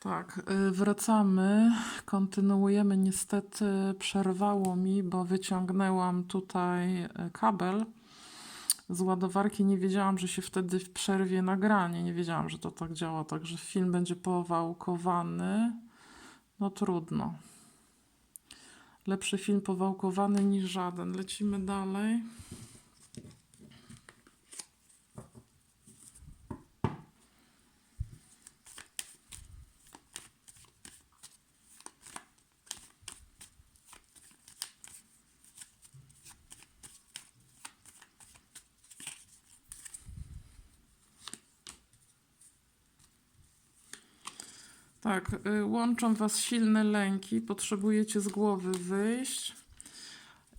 Tak, y, wracamy, kontynuujemy. Niestety przerwało mi, bo wyciągnęłam tutaj y, kabel z ładowarki. Nie wiedziałam, że się wtedy w przerwie nagranie. Nie wiedziałam, że to tak działa, także film będzie powałkowany. No trudno. Lepszy film powałkowany niż żaden. Lecimy dalej. Tak, y, łączą Was silne lęki, potrzebujecie z głowy wyjść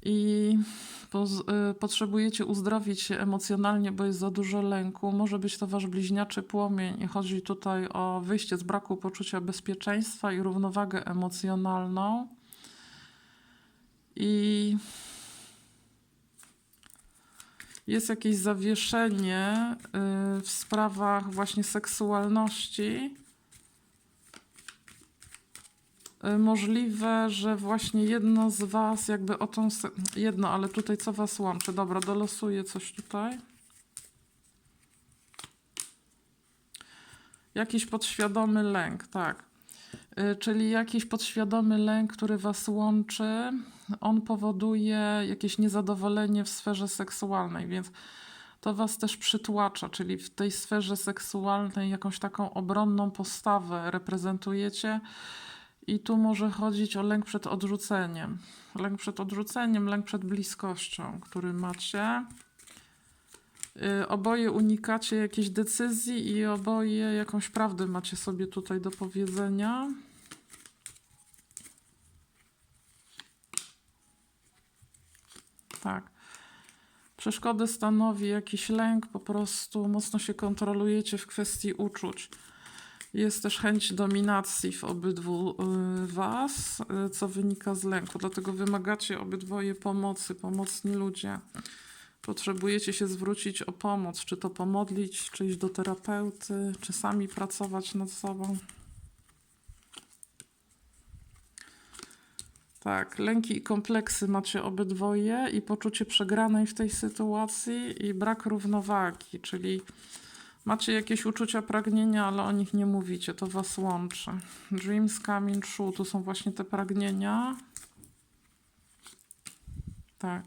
i y, potrzebujecie uzdrowić się emocjonalnie, bo jest za dużo lęku. Może być to Wasz bliźniaczy płomień i chodzi tutaj o wyjście z braku poczucia bezpieczeństwa i równowagę emocjonalną. I jest jakieś zawieszenie y, w sprawach właśnie seksualności. Y, Możliwe, że właśnie jedno z Was, jakby o tą. Jedno, ale tutaj co Was łączy? Dobra, dolosuję coś tutaj. Jakiś podświadomy lęk, tak. Y, Czyli jakiś podświadomy lęk, który Was łączy, on powoduje jakieś niezadowolenie w sferze seksualnej, więc to Was też przytłacza, czyli w tej sferze seksualnej jakąś taką obronną postawę reprezentujecie. I tu może chodzić o lęk przed odrzuceniem. Lęk przed odrzuceniem, lęk przed bliskością, który macie. Y, Oboje unikacie jakiejś decyzji i oboje jakąś prawdę macie sobie tutaj do powiedzenia. Tak. Przeszkodę stanowi jakiś lęk, po prostu mocno się kontrolujecie w kwestii uczuć. Jest też chęć dominacji w obydwu y, Was, y, co wynika z lęku. Dlatego wymagacie obydwoje pomocy, pomocni ludzie. Potrzebujecie się zwrócić o pomoc, czy to pomodlić, czy iść do terapeuty, czy sami pracować nad sobą. Tak, lęki i kompleksy macie obydwoje i poczucie przegranej w tej sytuacji i brak równowagi, czyli Macie jakieś uczucia, pragnienia, ale o nich nie mówicie, to was łączy. Dreams coming true, tu są właśnie te pragnienia. Tak.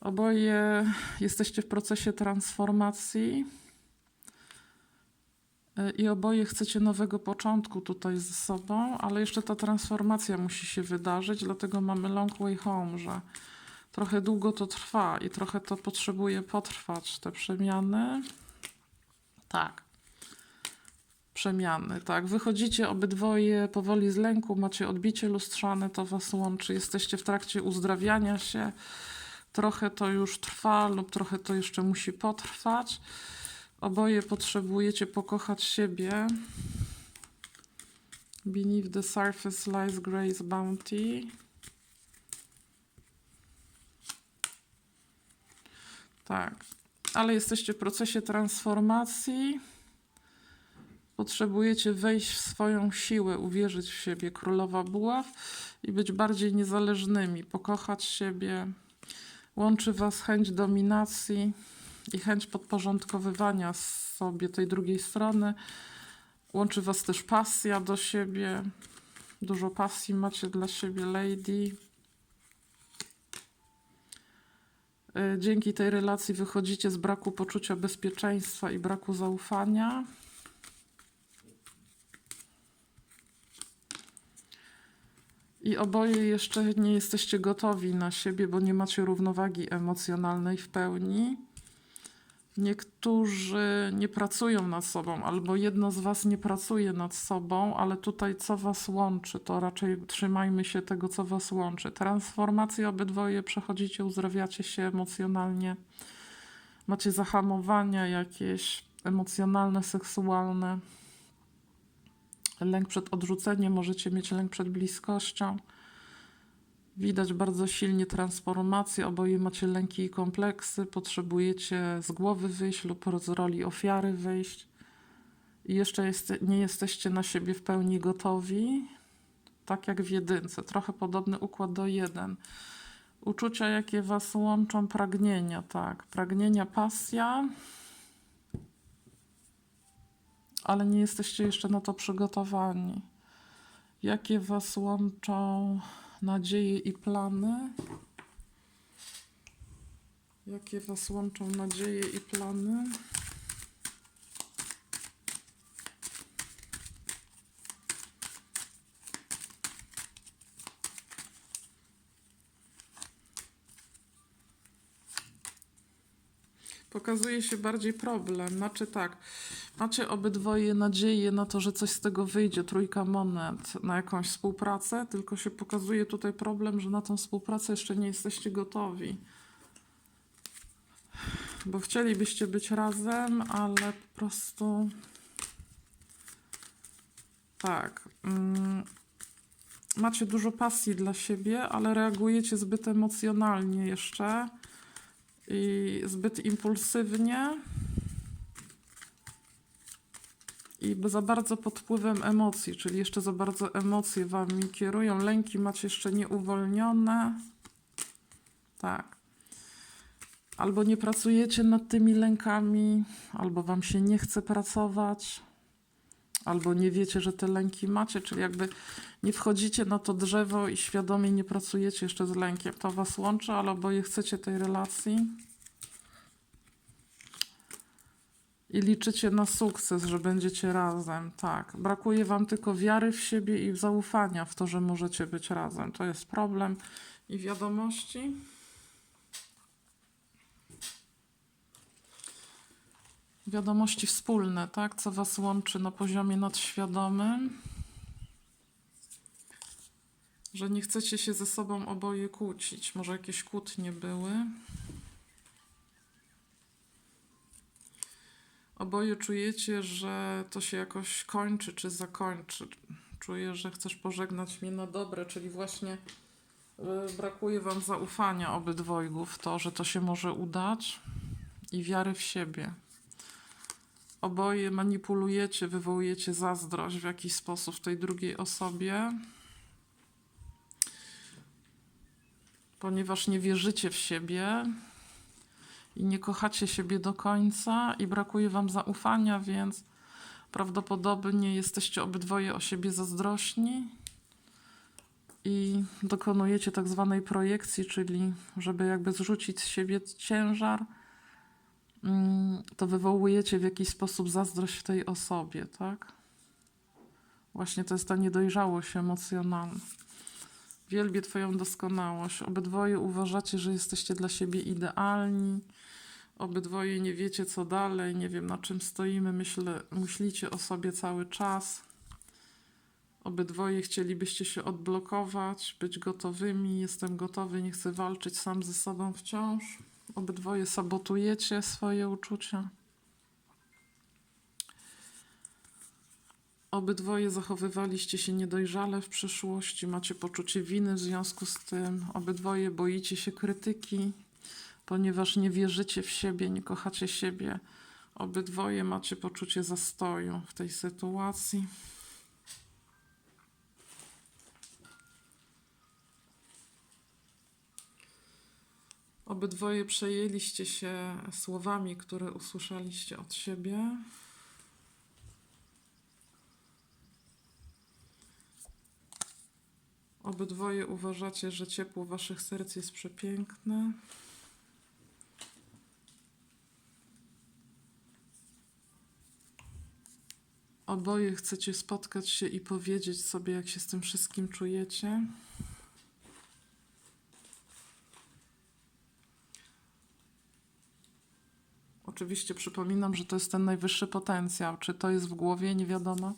Oboje jesteście w procesie transformacji. Y, I oboje chcecie nowego początku tutaj ze sobą, ale jeszcze ta transformacja musi się wydarzyć, dlatego mamy long way home, że trochę długo to trwa i trochę to potrzebuje potrwać, te przemiany. Tak. Przemiany, tak. Wychodzicie obydwoje powoli z lęku, macie odbicie lustrzane, to was łączy. Jesteście w trakcie uzdrawiania się. Trochę to już trwa, lub trochę to jeszcze musi potrwać. Oboje potrzebujecie pokochać siebie. Beneath the surface lies grace bounty. Tak ale jesteście w procesie transformacji. Potrzebujecie wejść w swoją siłę, uwierzyć w siebie, królowa buław i być bardziej niezależnymi, pokochać siebie. Łączy was chęć dominacji i chęć podporządkowywania sobie tej drugiej strony. Łączy was też pasja do siebie. Dużo pasji macie dla siebie, lady. Y, Dzięki tej relacji wychodzicie z braku poczucia bezpieczeństwa i braku zaufania. I oboje jeszcze nie jesteście gotowi na siebie, bo nie macie równowagi emocjonalnej w pełni. Niektórzy nie pracują nad sobą, albo jedno z Was nie pracuje nad sobą, ale tutaj co Was łączy, to raczej trzymajmy się tego, co Was łączy. Transformację obydwoje przechodzicie, uzdrawiacie się emocjonalnie, macie zahamowania jakieś emocjonalne, seksualne, lęk przed odrzuceniem, możecie mieć lęk przed bliskością. Widać bardzo silnie transformację, oboje macie lęki i kompleksy, potrzebujecie z głowy wyjść lub z roli ofiary wyjść i jeszcze jest, nie jesteście na siebie w pełni gotowi, tak jak w jedynce. Trochę podobny układ do jeden. Uczucia, jakie was łączą, pragnienia, tak. Pragnienia, pasja, ale nie jesteście jeszcze na to przygotowani. Jakie was łączą nadzieje i plany? Jakie was łączą nadzieje i plany? Pokazuje się bardziej problem. Znaczy tak, macie obydwoje nadzieję na to, że coś z tego wyjdzie, trójka monet, na jakąś współpracę, tylko się pokazuje tutaj problem, że na tą współpracę jeszcze nie jesteście gotowi. Bo chcielibyście być razem, ale po prostu. Tak. Mm, macie dużo pasji dla siebie, ale reagujecie zbyt emocjonalnie jeszcze i zbyt impulsywnie i za bardzo pod wpływem emocji, czyli jeszcze za bardzo emocje wami kierują. Lęki macie jeszcze nieuwolnione. Tak. Albo nie pracujecie nad tymi lękami, albo wam się nie chce pracować, albo nie wiecie, że te lęki macie, czyli jakby nie wchodzicie na to drzewo i świadomie nie pracujecie jeszcze z lękiem. To was łączy, ale oboje chcecie tej relacji. I liczycie na sukces, że będziecie razem. Tak. Brakuje wam tylko wiary w siebie i zaufania w to, że możecie być razem. To jest problem. I wiadomości. Wiadomości wspólne, tak? Co was łączy na poziomie nadświadomym. Że nie chcecie się ze sobą oboje kłócić. Może jakieś kłótnie były. Oboje czujecie, że to się jakoś kończy czy zakończy. Czuję, że chcesz pożegnać mnie na dobre, czyli właśnie y, brakuje wam zaufania obydwojgu w to, że to się może udać i wiary w siebie. Oboje manipulujecie, wywołujecie zazdrość w jakiś sposób tej drugiej osobie, ponieważ nie wierzycie w siebie i nie kochacie siebie do końca i brakuje wam zaufania, więc prawdopodobnie jesteście obydwoje o siebie zazdrośni i dokonujecie tak zwanej projekcji, czyli żeby jakby zrzucić z siebie ciężar, mm, to wywołujecie w jakiś sposób zazdrość w tej osobie, tak? Właśnie to jest ta niedojrzałość emocjonalna. Wielbię Twoją doskonałość. Obydwoje uważacie, że jesteście dla siebie idealni. Obydwoje nie wiecie, co dalej, nie wiem na czym stoimy. Myślę, myślicie o sobie cały czas. Obydwoje chcielibyście się odblokować, być gotowymi. Jestem gotowy, nie chcę walczyć sam ze sobą wciąż. Obydwoje sabotujecie swoje uczucia. Obydwoje zachowywaliście się niedojrzale w przeszłości, macie poczucie winy w związku z tym. Obydwoje boicie się krytyki, ponieważ nie wierzycie w siebie, nie kochacie siebie. Obydwoje macie poczucie zastoju w tej sytuacji. Obydwoje przejęliście się słowami, które usłyszeliście od siebie. Obydwoje uważacie, że ciepło waszych serc jest przepiękne. Oboje chcecie spotkać się i powiedzieć sobie, jak się z tym wszystkim czujecie. Oczywiście przypominam, że to jest ten najwyższy potencjał. Czy to jest w głowie, nie wiadomo.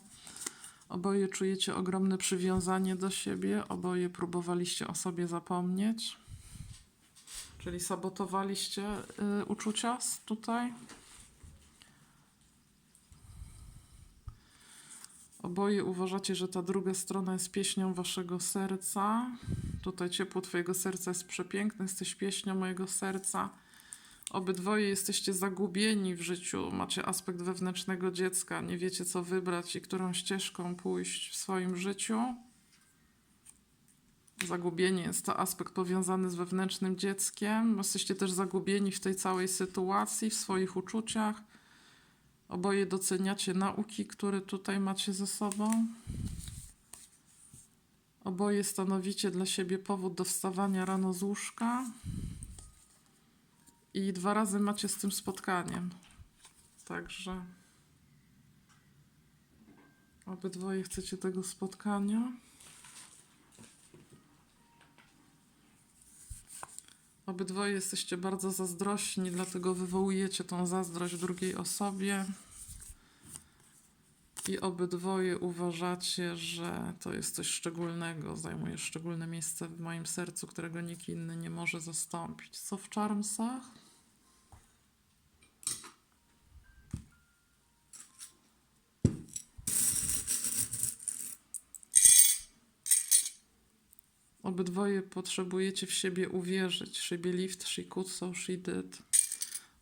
Oboje czujecie ogromne przywiązanie do siebie, oboje próbowaliście o sobie zapomnieć. Czyli sabotowaliście y, uczucia tutaj. Oboje uważacie, że ta druga strona jest pieśnią waszego serca. Tutaj ciepło twojego serca jest przepiękne, jesteś pieśnią mojego serca. Obydwoje jesteście zagubieni w życiu, macie aspekt wewnętrznego dziecka, nie wiecie co wybrać i którą ścieżką pójść w swoim życiu. Zagubienie jest to aspekt powiązany z wewnętrznym dzieckiem. Jesteście też zagubieni w tej całej sytuacji, w swoich uczuciach. Oboje doceniacie nauki, które tutaj macie ze sobą. Oboje stanowicie dla siebie powód do wstawania rano z łóżka. I dwa razy macie z tym spotkaniem. Także obydwoje chcecie tego spotkania. Obydwoje jesteście bardzo zazdrośni, dlatego wywołujecie tą zazdrość drugiej osobie. I obydwoje uważacie, że to jest coś szczególnego, zajmuje szczególne miejsce w moim sercu, którego nikt inny nie może zastąpić. Co w Charmsach? Obydwoje potrzebujecie w siebie uwierzyć. She believed, she could, so she did.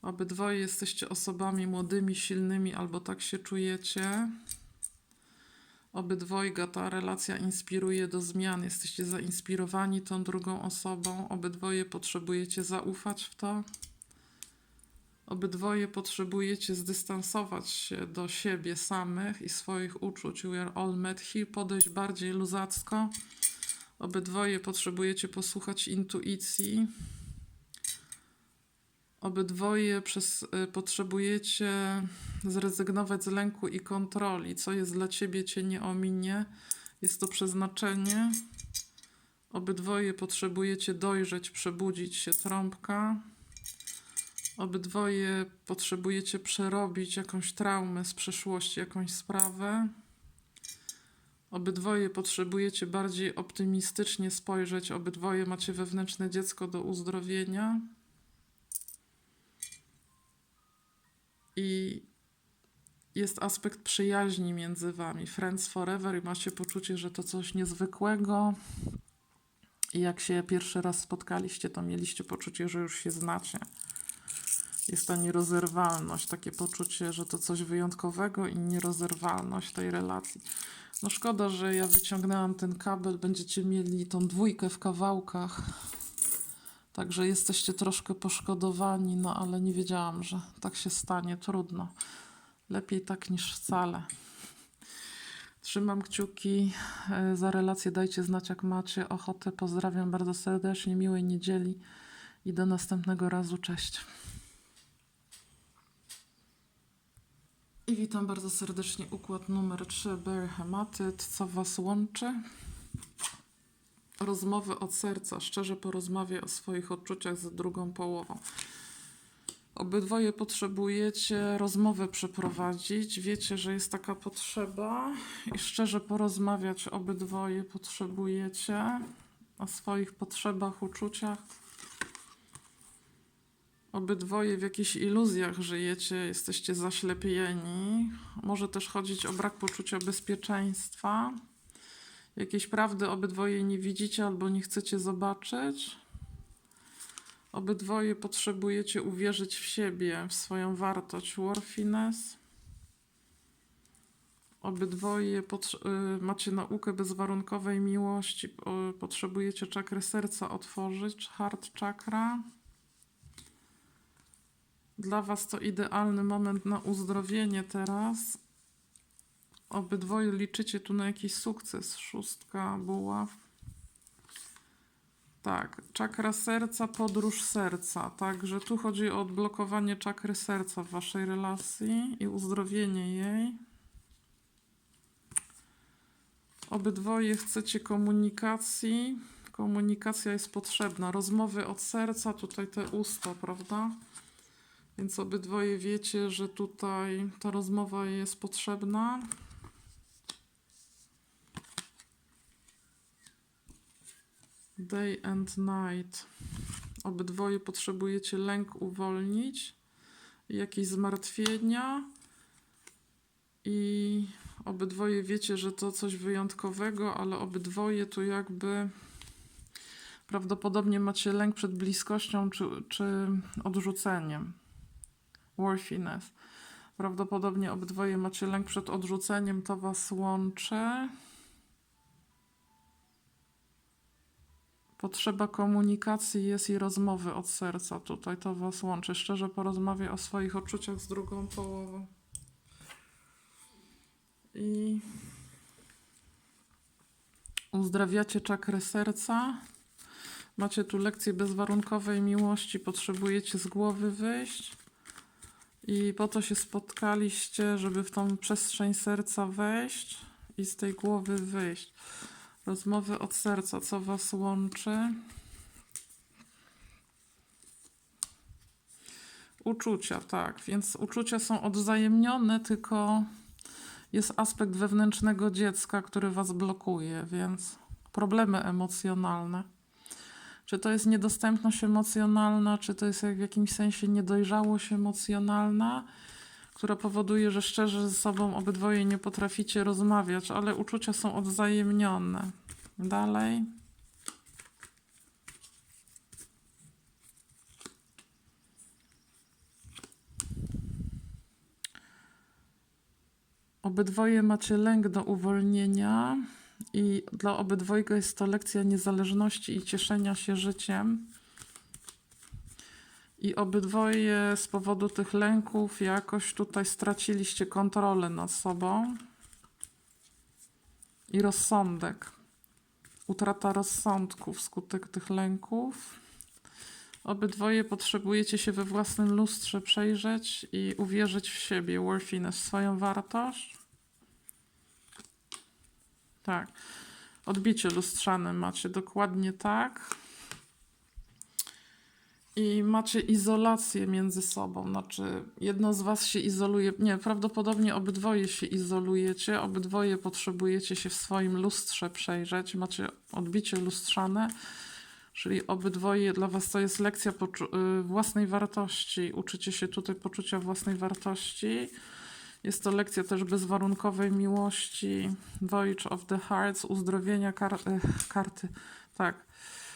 Obydwoje jesteście osobami młodymi, silnymi, albo tak się czujecie. Obydwojga ta relacja inspiruje do zmian. Jesteście zainspirowani tą drugą osobą. Obydwoje potrzebujecie zaufać w to. Obydwoje potrzebujecie zdystansować się do siebie samych i swoich uczuć. We are all met here. Podejść bardziej luzacko. Obydwoje potrzebujecie posłuchać intuicji. Obydwoje przez, y, potrzebujecie zrezygnować z lęku i kontroli. Co jest dla ciebie, cię nie ominie. Jest to przeznaczenie. Obydwoje potrzebujecie dojrzeć, przebudzić się trąbka. Obydwoje potrzebujecie przerobić jakąś traumę z przeszłości, jakąś sprawę. Obydwoje potrzebujecie bardziej optymistycznie spojrzeć. Obydwoje macie wewnętrzne dziecko do uzdrowienia. I jest aspekt przyjaźni między wami. Friends forever i macie poczucie, że to coś niezwykłego. I jak się pierwszy raz spotkaliście, to mieliście poczucie, że już się znacie. Jest ta nierozerwalność, takie poczucie, że to coś wyjątkowego i nierozerwalność tej relacji. No szkoda, że ja wyciągnęłam ten kabel. Będziecie mieli tą dwójkę w kawałkach. Także jesteście troszkę poszkodowani, no ale nie wiedziałam, że tak się stanie. Trudno. Lepiej tak niż wcale. Trzymam kciuki e, za relację. Dajcie znać, jak macie ochotę. Pozdrawiam bardzo serdecznie. Miłej niedzieli i do następnego razu. Cześć. I witam bardzo serdecznie. Układ numer 3, Bear Hematyt. Co Was łączy? Rozmowy od serca. Szczerze porozmawiaj o swoich odczuciach z drugą połową. Obydwoje potrzebujecie rozmowę przeprowadzić. Wiecie, że jest taka potrzeba i szczerze porozmawiać obydwoje potrzebujecie o swoich potrzebach, uczuciach. Obydwoje w jakichś iluzjach żyjecie, jesteście zaślepieni. Może też chodzić o brak poczucia bezpieczeństwa. Jakieś prawdy obydwoje nie widzicie albo nie chcecie zobaczyć. Obydwoje potrzebujecie uwierzyć w siebie, w swoją wartość, worthiness. Obydwoje y, macie naukę bezwarunkowej miłości. Potrzebujecie czakry serca otworzyć, heart chakra. Dla Was to idealny moment na uzdrowienie teraz. Obydwoje liczycie tu na jakiś sukces. Szóstka buław. Tak, czakra serca, podróż serca. Także tu chodzi o odblokowanie czakry serca w Waszej relacji i uzdrowienie jej. Obydwoje chcecie komunikacji. Komunikacja jest potrzebna. Rozmowy od serca, tutaj te usta, prawda? Więc obydwoje wiecie, że tutaj ta rozmowa jest potrzebna. Day and night. Obydwoje potrzebujecie lęk uwolnić, jakieś zmartwienia i obydwoje wiecie, że to coś wyjątkowego, ale obydwoje tu jakby Prawdopodobnie macie lęk przed bliskością czy, czy odrzuceniem. Worthiness. Prawdopodobnie obydwoje macie lęk przed odrzuceniem, to was łączy. Potrzeba komunikacji jest i rozmowy od serca tutaj, to was łączy. Szczerze porozmawiaj o swoich uczuciach z drugą połową. I uzdrawiacie czakrę serca. Macie tu lekcję bezwarunkowej miłości, potrzebujecie z głowy wyjść. I po to się spotkaliście, żeby w tą przestrzeń serca wejść i z tej głowy wyjść. Rozmowy od serca, co was łączy? Uczucia, tak. Więc uczucia są odwzajemnione, tylko jest aspekt wewnętrznego dziecka, który was blokuje, więc problemy emocjonalne. Czy to jest niedostępność emocjonalna, czy to jest jak w jakimś sensie niedojrzałość emocjonalna, która powoduje, że szczerze ze sobą obydwoje nie potraficie rozmawiać, ale uczucia są odwzajemnione. Dalej. Obydwoje macie lęk do uwolnienia i dla obydwojga jest to lekcja niezależności i cieszenia się życiem. I obydwoje z powodu tych lęków jakoś tutaj straciliście kontrolę nad sobą i rozsądek. Utrata rozsądku wskutek tych lęków. Obydwoje potrzebujecie się we własnym lustrze przejrzeć i uwierzyć w siebie, worthiness, swoją wartość. Tak. Odbicie lustrzane macie dokładnie tak. I macie izolację między sobą. Znaczy, jedno z was się izoluje. Nie, prawdopodobnie obydwoje się izolujecie. Obydwoje potrzebujecie się w swoim lustrze przejrzeć. Macie odbicie lustrzane. Czyli obydwoje dla was to jest lekcja y, własnej wartości. Uczycie się tutaj poczucia własnej wartości. Jest to lekcja też bezwarunkowej miłości, Voyage of the Hearts, uzdrowienia kar y, karty, tak,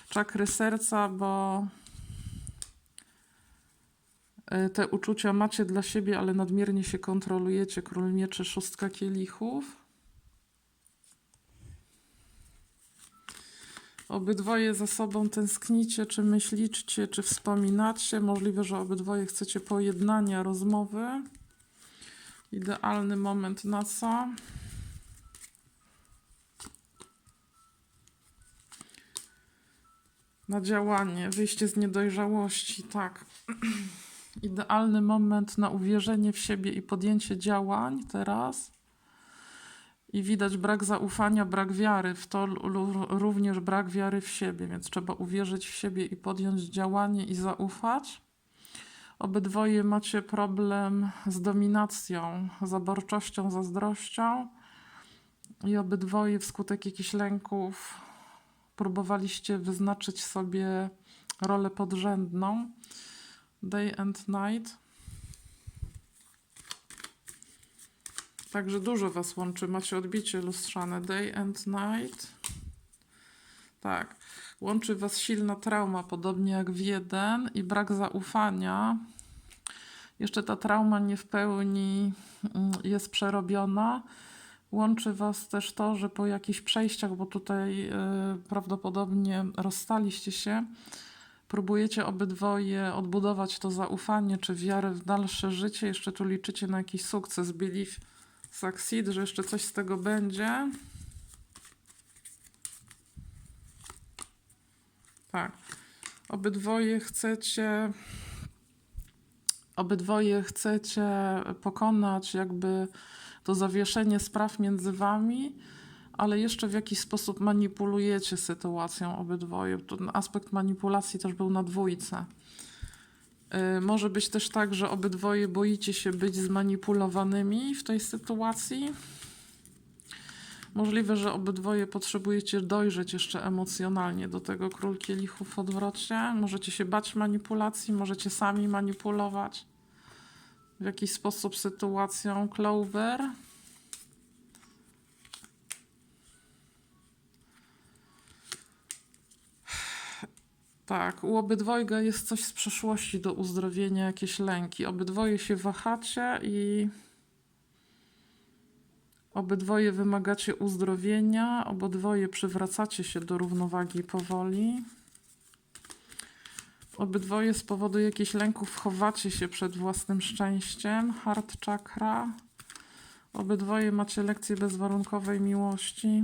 czakry serca, bo y, te uczucia macie dla siebie, ale nadmiernie się kontrolujecie. Król mieczy, szóstka kielichów. Obydwoje za sobą tęsknicie, czy myślicie, czy wspominacie. Możliwe, że obydwoje chcecie pojednania, rozmowy. Idealny moment na co? Na działanie, wyjście z niedojrzałości, tak. Idealny moment na uwierzenie w siebie i podjęcie działań teraz. I widać brak zaufania, brak wiary w to, również brak wiary w siebie, więc trzeba uwierzyć w siebie i podjąć działanie i zaufać. Obydwoje macie problem z dominacją, zaborczością, zazdrością i obydwoje wskutek jakichś lęków próbowaliście wyznaczyć sobie rolę podrzędną. Day and night. Także dużo was łączy. Macie odbicie lustrzane. Day and night. Tak. Łączy was silna trauma, podobnie jak w jeden, i brak zaufania. Jeszcze ta trauma nie w pełni mm, jest przerobiona. Łączy was też to, że po jakichś przejściach, bo tutaj y, prawdopodobnie rozstaliście się, próbujecie obydwoje odbudować to zaufanie czy wiarę w dalsze życie. Jeszcze tu liczycie na jakiś sukces, belief, succeed, że jeszcze coś z tego będzie. Tak. Obydwoje chcecie. Obydwoje chcecie pokonać jakby to zawieszenie spraw między wami, ale jeszcze w jakiś sposób manipulujecie sytuacją obydwoje. Ten aspekt manipulacji też był na dwójce. Y, Może być też tak, że obydwoje boicie się być zmanipulowanymi w tej sytuacji. Możliwe, że obydwoje potrzebujecie dojrzeć jeszcze emocjonalnie do tego król kielichów w odwrocie. Możecie się bać manipulacji, możecie sami manipulować w jakiś sposób sytuacją. Clover. Tak, u obydwojga jest coś z przeszłości do uzdrowienia, jakieś lęki. Obydwoje się wahacie i obydwoje wymagacie uzdrowienia, obydwoje przywracacie się do równowagi powoli. Obydwoje z powodu jakichś lęków chowacie się przed własnym szczęściem. Heart chakra. Obydwoje macie lekcję bezwarunkowej miłości.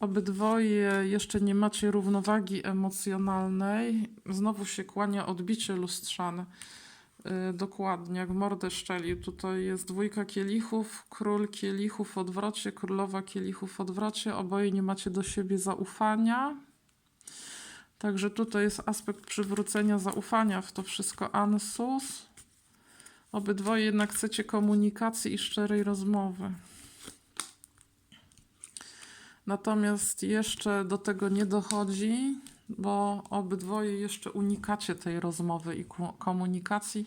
Obydwoje jeszcze nie macie równowagi emocjonalnej. Znowu się kłania odbicie lustrzane. Yy, dokładnie, jak mordę szczelił. Tutaj jest dwójka kielichów, król kielichów w odwrocie, królowa kielichów w odwrocie. Oboje nie macie do siebie zaufania. Także tutaj jest aspekt przywrócenia zaufania w to wszystko Ansus. Obydwoje jednak chcecie komunikacji i szczerej rozmowy. Natomiast jeszcze do tego nie dochodzi, bo obydwoje jeszcze unikacie tej rozmowy i komunikacji,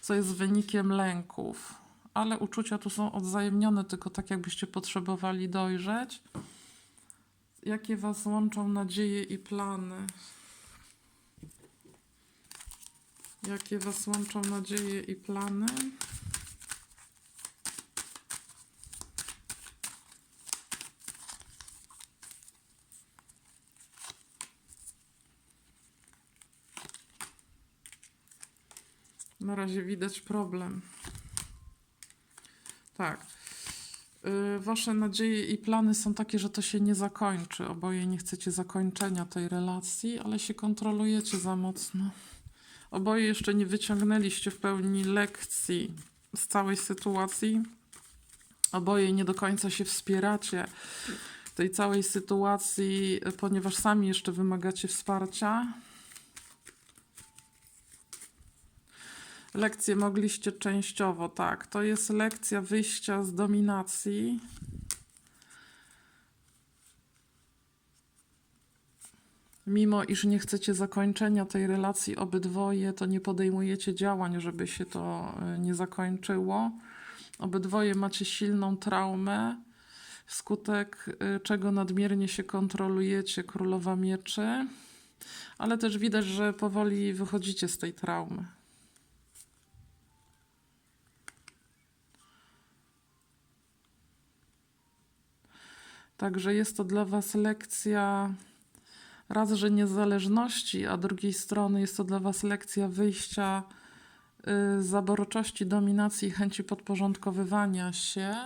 co jest wynikiem lęków. Ale uczucia tu są odwzajemnione, tylko tak jakbyście potrzebowali dojrzeć. Jakie was łączą nadzieje i plany? Jakie was łączą nadzieje i plany? Na razie widać problem. Tak. Y, Wasze nadzieje i plany są takie, że to się nie zakończy. Oboje nie chcecie zakończenia tej relacji, ale się kontrolujecie za mocno. Oboje jeszcze nie wyciągnęliście w pełni lekcji z całej sytuacji. Oboje nie do końca się wspieracie w tej całej sytuacji, ponieważ sami jeszcze wymagacie wsparcia. Lekcje mogliście częściowo, tak. To jest lekcja wyjścia z dominacji. Mimo iż nie chcecie zakończenia tej relacji obydwoje, to nie podejmujecie działań, żeby się to y, nie zakończyło. Obydwoje macie silną traumę, wskutek y, czego nadmiernie się kontrolujecie, królowa mieczy. Ale też widać, że powoli wychodzicie z tej traumy. Także jest to dla Was lekcja raz, że niezależności, a drugiej strony jest to dla Was lekcja wyjścia y, z zaborczości, dominacji i chęci podporządkowywania się.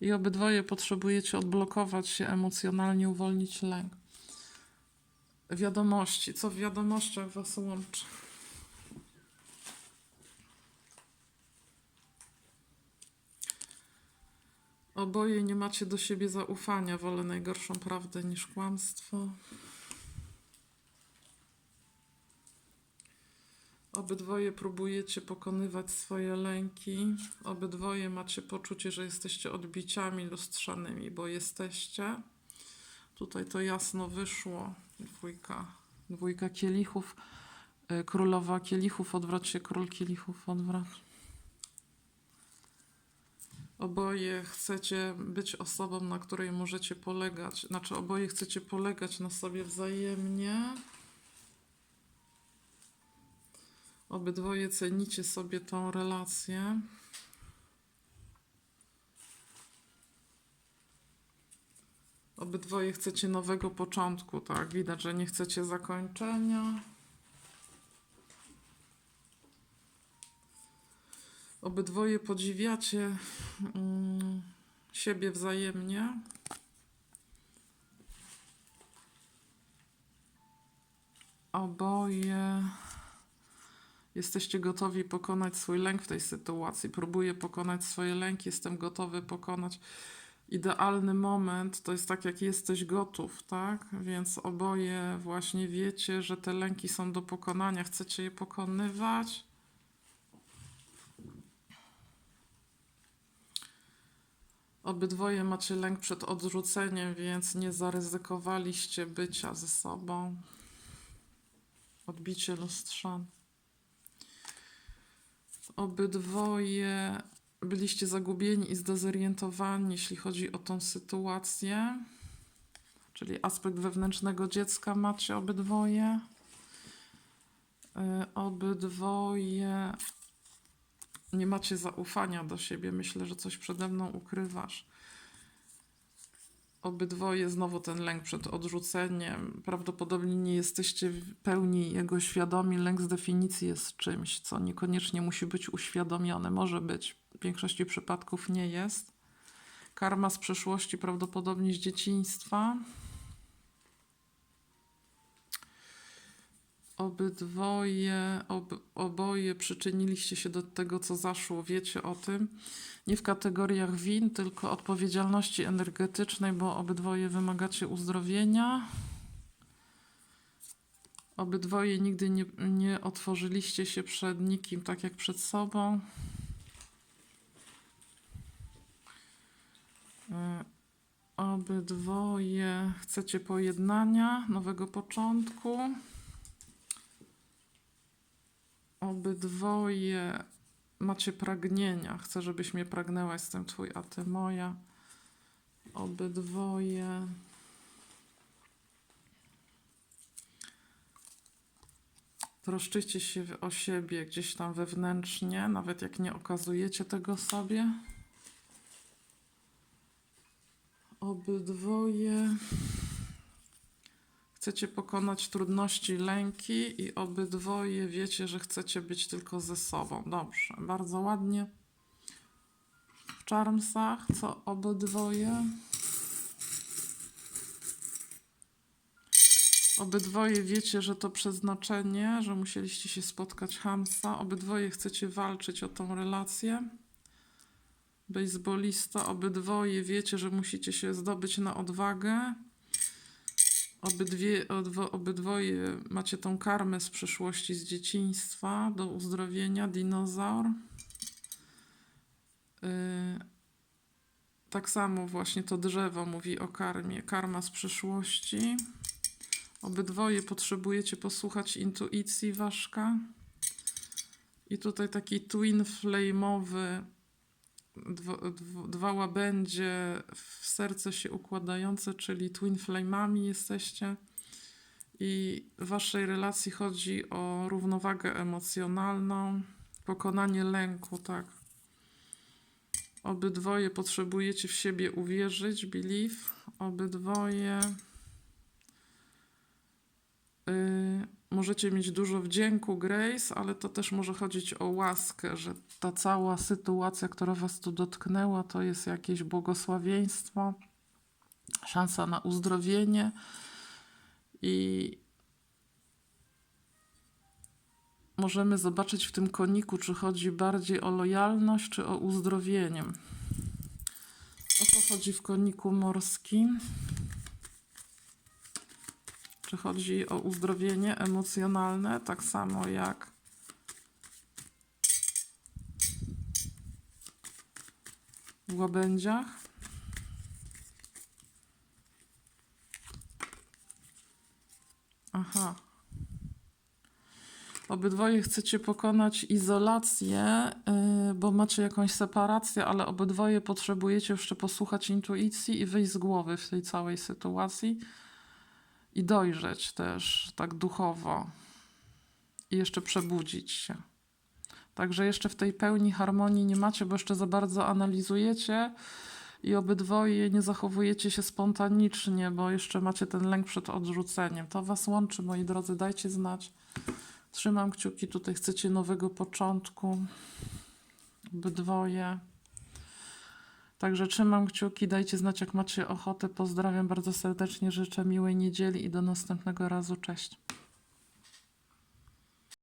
I obydwoje potrzebujecie odblokować się emocjonalnie, uwolnić lęk. Wiadomości. Co w wiadomościach Was łączy? Oboje nie macie do siebie zaufania. Wolę najgorszą prawdę niż kłamstwo. Obydwoje próbujecie pokonywać swoje lęki. Obydwoje macie poczucie, że jesteście odbiciami lustrzanymi, bo jesteście. Tutaj to jasno wyszło. Dwójka, dwójka kielichów. y, Królowa kielichów, odwróć się, król kielichów, odwróć. Oboje chcecie być osobą, na której możecie polegać. Znaczy, oboje chcecie polegać na sobie wzajemnie. Obydwoje cenicie sobie tą relację. Obydwoje chcecie nowego początku, tak? Widać, że nie chcecie zakończenia. Obydwoje podziwiacie mm, siebie wzajemnie. Oboje jesteście gotowi pokonać swój lęk w tej sytuacji. Próbuję pokonać swoje lęki, jestem gotowy pokonać. Idealny moment to jest tak, jak jesteś gotów, tak? Więc oboje właśnie wiecie, że te lęki są do pokonania, chcecie je pokonywać. Obydwoje macie lęk przed odrzuceniem, więc nie zaryzykowaliście bycia ze sobą. Odbicie lustrzane. Obydwoje byliście zagubieni i zdezorientowani, jeśli chodzi o tą sytuację. czyli aspekt wewnętrznego dziecka macie obydwoje. Y, Obydwoje nie macie zaufania do siebie. Myślę, że coś przede mną ukrywasz. Obydwoje znowu ten lęk przed odrzuceniem. Prawdopodobnie nie jesteście w pełni jego świadomi. Lęk z definicji jest czymś, co niekoniecznie musi być uświadomione. Może być, w większości przypadków nie jest. Karma z przeszłości, prawdopodobnie z dzieciństwa. Obydwoje, ob, oboje przyczyniliście się do tego, co zaszło, wiecie o tym. Nie w kategoriach win, tylko odpowiedzialności energetycznej, bo obydwoje wymagacie uzdrowienia. Obydwoje nigdy nie, nie otworzyliście się przed nikim tak jak przed sobą. Obydwoje chcecie pojednania, nowego początku. Obydwoje macie pragnienia. Chcę, żebyś mnie pragnęła, jestem twój, a ty moja. Obydwoje. Troszczycie się o siebie gdzieś tam wewnętrznie, nawet jak nie okazujecie tego sobie. Obydwoje chcecie pokonać trudności, lęki i obydwoje wiecie, że chcecie być tylko ze sobą. Dobrze, bardzo ładnie. W Charmsach, co obydwoje? Obydwoje wiecie, że to przeznaczenie, że musieliście się spotkać Hamsa. Obydwoje chcecie walczyć o tą relację. Bejsbolista, obydwoje wiecie, że musicie się zdobyć na odwagę. Obydwie, obydwoje macie tą karmę z przeszłości, z dzieciństwa do uzdrowienia. Dinozaur. Yy, tak samo właśnie to drzewo mówi o karmie. Karma z przeszłości. Obydwoje potrzebujecie posłuchać intuicji ważka. I tutaj taki twin flame'owy, dwa, dwa, łabędzie w serce się układające, czyli twin flame'ami jesteście. I w waszej relacji chodzi o równowagę emocjonalną, pokonanie lęku, tak. Obydwoje potrzebujecie w siebie uwierzyć, believe. Obydwoje y, możecie mieć dużo wdzięku, grace, ale to też może chodzić o łaskę, że ta cała sytuacja, która was tu dotknęła, to jest jakieś błogosławieństwo, szansa na uzdrowienie i możemy zobaczyć w tym koniku, czy chodzi bardziej o lojalność, czy o uzdrowienie. O co chodzi w koniku morskim? Czy chodzi o uzdrowienie emocjonalne, tak samo jak w łabędziach? Aha. Obydwoje chcecie pokonać izolację, yy, bo macie jakąś separację, ale obydwoje potrzebujecie jeszcze posłuchać intuicji i wyjść z głowy w tej całej sytuacji i dojrzeć też tak duchowo i jeszcze przebudzić się. Także jeszcze w tej pełni harmonii nie macie, bo jeszcze za bardzo analizujecie i obydwoje nie zachowujecie się spontanicznie, bo jeszcze macie ten lęk przed odrzuceniem. To was łączy, moi drodzy, dajcie znać. Trzymam kciuki, tutaj chcecie nowego początku. Obydwoje. Także trzymam kciuki, dajcie znać jak macie ochotę. Pozdrawiam bardzo serdecznie, życzę miłej niedzieli i do następnego razu. Cześć.